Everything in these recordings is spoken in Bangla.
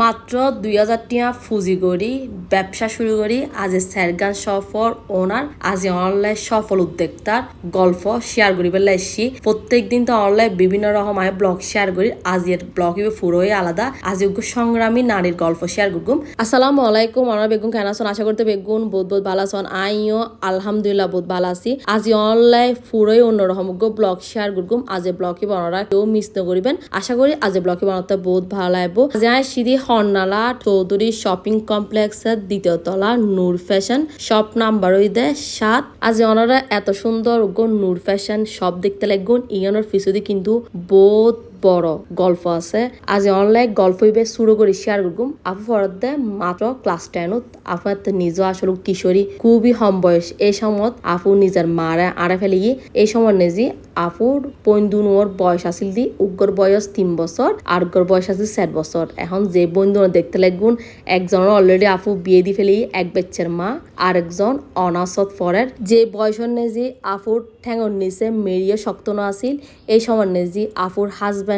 মাত্র দুই হাজার টিয়া ফুজি করি, ব্যবসা শুরু করি, আজ স্যারগান সফর ওনার, আজ অনলাইন সফল উদ্যোক্তার গল্প শেয়ার করি বেলা এসছি। প্রত্যেক দিন তো অনলাইন বিভিন্ন রকম আমি ব্লগ শেয়ার করি আজ এর ব্লগ পুরোই আলাদা, আজ সংগ্রামী নারীর গল্প শেয়ার করগুম আসসালামু আলাইকুম, আমার বেগুন কেন আছেন? আশা করতে বেগুন, বহুত বহুত ভালো আছেন আইও আলহামদুলিল্লাহ বহুত ভালো আছি। আজ অনলাইন পুরোই অন্যরকম ব্লগ শেয়ার করগুম আজ ব্লগে বানারা কেউ মিস না করিবেন। আশা করি আজ ব্লগে বানাতে বহুত ভালো লাগবো। আজ সিধি হরনালা, চৌধুরী শপিং কমপ্লেক্সের দ্বিতীয় তলা, নূর ফ্যাশন শপ নাম্বার ওই দেয় সাত। আজ ওনারা এত সুন্দর গো নূর ফ্যাশন শপ দেখতে লাগগুন। ইয়নের পিছুদি কিন্তু বহুত বড় গল্প আছে। আজ অনলাইন গল্প ইবে শুরু করি শেয়ার করগুম আপু ফরত দে, মাত্র ক্লাস টেনত আপু এত নিজ আসলে কিশোরী, খুবই কম বয়স। এই সময়ত আপু নিজের মারে আড়ে ফেলে এই সময় নেজি আপুর বন্ধুনোর বয়স আছিল দি, উগ্র বয়স তিন বছর আর উগ্র বয়স আছিল চার বছর। এখন যে বন্ধু দেখতে লাগুন, একজনের অলরেডি আপু বিয়ে দি ফেলি এক বাচ্চার মা আর একজন অনাসত ফরের যে বয়সের নেজি আপুর ঠেঙর নিচে মেরিয়ে শক্ত আছিল, এই সময় নেজি আপুর হাজব্যান্ডে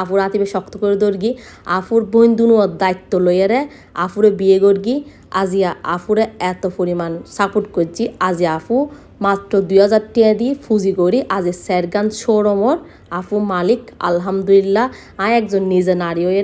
আপুর আতিবে শক্ত করে দর্গি আফুর বন্ধুনোর দায়িত্ব লইয়ারে আফুরে বিয়ে করগি। আজিয়া আফুরে এত পরিমাণ সাপোর্ট করছি। আজি আফু মাত্র দুই হাজার টিয়া দিয়ে ফুজি করি। আজ স্যারগান শোরুমর আফু মালিক, আলহামদুলিল্লাহ। আয় একজন নিজে নারী হয়ে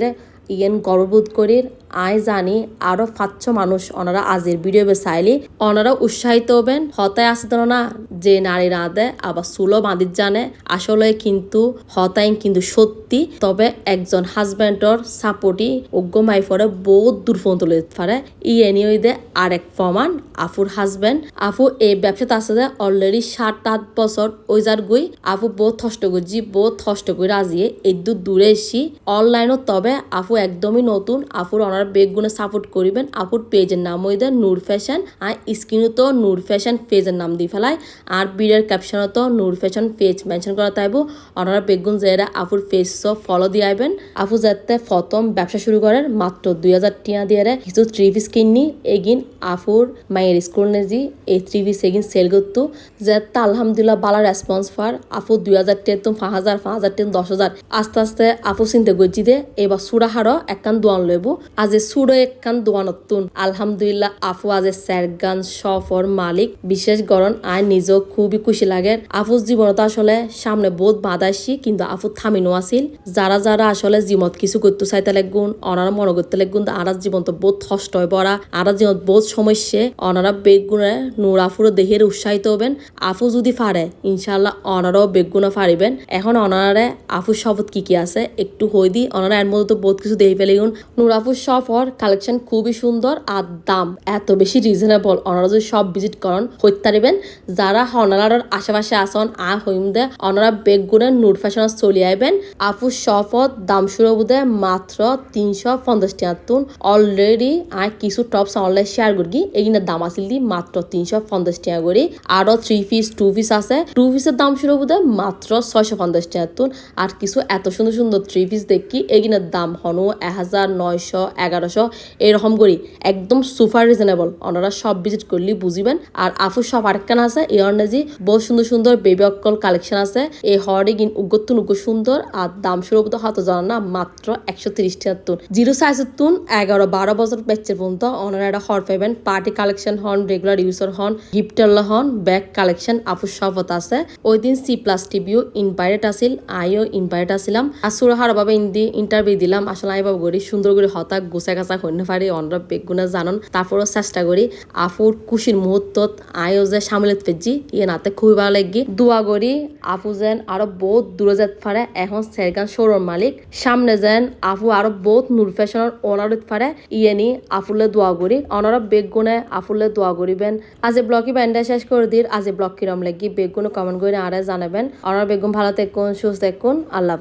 ইয়েন গর্ববোধ করির। আয় জানি আরও পাঁচশো মানুষ ওনারা আজের ভিডিও চাইলি ওনারা উৎসাহিত হবেন, হতায় আসতে না যে নারী রাঁধে আবার সুলো বাঁধির জানে। আসলে কিন্তু হতাই কিন্তু সত্যি, তবে একজন হাজব্যান্ডর সাপোর্টই অজ্ঞ মাইফরে বহুত দূর পর্যন্ত পারে। ই এনিওই দে আরেক প্রমাণ আফুর হাজব্যান্ড আফু এই ব্যবসাতে আছে যে অলরেডি সাত আট বছর ওই যার গই আফু বহুত কষ্ট করছি বহুত কষ্ট করে আজিয়ে এই দূর দূরে এসি অনলাইনত তবে আফু একদমই নতুন আফুর অনার বেগগুলো সাপোর্ট করিবেন। আপুর পেজের নাম ওই দেয় নূর ফ্যাশন আর স্ক্রিনও তো নূর ফ্যাশন পেজের নাম দিয়ে ফেলায়। আর বিডের ক্যাপশনও তো নূর ফ্যাশন পেজ মেনশন করা তাইব ওনারা বেগুন যেরা আপুর পেজ ফলো দিয়ে আইবেন। আপু যাতে প্রথম ব্যবসা শুরু করেন মাত্র দুই হাজার টিয়া দিয়ে কিছু থ্রি পিস কিনি এগিন আফুর মায়ের স্কুল নেজি এই থ্রি পিস এগিন সেল করতো। যাতে আলহামদুলিল্লাহ বালা রেসপন্স পার। আপু দুই হাজার টেন তো পাঁচ হাজার পাঁচ হাজার টেন দশ হাজার। আস্তে আস্তে আপু চিন্তা করছি দে এবার সুরাহারও একখান দোয়ান লইব। আজ সুরো একখান দোয়ানতুন আলহামদুলিল্লাহ, আফু আজ স্যারগান সফর মালিক। বিশেষ গরণ আর নিজেও খুবই খুশি লাগে। আফুর জীবনত আসলে সামনে বহুত বাধা কিন্তু আফু থামিনো আছিল। যারা যারা আসলে জীবনত কিছু করতে চাইতে লাগুন, অনারা মনে করতে লাগুন আর জীবন তো বহুত কষ্ট হয়ে পড়া আর জীবন বহুত সমস্যা অনারা বেগুনে নূর আফুর দেহের উৎসাহিত হবেন। আফু যদি পারে ইনশাল্লাহ অনারাও বেগুনে পারিবেন এখন অনারে আফুর শপথ কি কি আছে, একটু হই দি। অনারা এর মধ্যে তো বহুত কিছু দেখে ফেলে নূর আফুর সফর কালেকশন খুবই সুন্দর আর দাম এত বেশি রিজনেবল ওনারা যদি সব ভিজিট করেন হইতে পারিবেন। যারা হনালার আশেপাশে আসন আ হইম দে ওনারা বেগুনে নূর ফ্যাশন চলি আইবেন। আফু শপত দাম শুরু বুদে মাত্র তিনশো পঞ্চাশ তুন। অলরেডি আই কিছু টপস অনলাইন শেয়ার করি। এগিনে দাম আসিল দি মাত্র তিনশো পঞ্চাশ টাকা করি। আরও থ্রি পিস টু পিস আছে। টু পিসের দাম শুরু বুদে মাত্র ছয়শো পঞ্চাশ টাকা আর কিছু এত সুন্দর সুন্দর থ্রি পিস দেখি এগিনের দাম হনো এক হাজার নয়শো এগারোশো, এরকম করি। একদম সুপার রিজনেবল ওনারা সব ভিজিট করলে বুঝিবেন। আর আফু, সব আরেকখান আছে। এই অর্ণাজি বহু সুন্দর সুন্দর বেবি অকল কালেকশন আছে। এই হরে গিন উগ্গতুন উগ্র সুন্দর। আর দাম শুরু হয়তো জানা না, মাত্র একশো তিরিশ টাকার জিরো সাইজের তুন এগারো বারো বছর বেচের পর্যন্ত ওনারা একটা হর পাইবেন। পার্টি কালেকশন হন রেগুলার ইউজার হন গিফটার হন ব্যাগ কালেকশন আফু সবত আছে। ওই দিন সি প্লাস টিভিও ইনভাইটেড আছিল, আইও ইনভাইটেড আসিলাম আর সুরাহার বাবে ইন্দি ইন্টারভিউ দিলাম। আসলে আইবাব গড়ি সুন্দর করে হতা গোছা গাছা হইতে পারি অনরা বেগুনা জানন। তারপরও চেষ্টা করি আফুর খুশির মুহূর্তত আয়ও যে সামিলত পেজি ইয়ে নাতে খুবই ভালো লাগি। দোয়া করি আফু যেন আরও বহুত দূরে যেতে পারে এখন সেরগান শোরুম মালিক। সামনে যেন আফু আরও বহুত নূর ফ্যাশনের ওনার পারে ইয়ে নি আফুলে দোয়া করি অনারা বেগুনে আফুলে দোয়া করিবেন আজ ব্লকি ব্যান্ডা শেষ করে দিন আজ ব্লক কিরম লাগি বেগুনে কমেন্ট করে আরে জানাবেন। অনার বেগুন ভালো থাকুন, সুস্থ থাকুন। আল্লাহ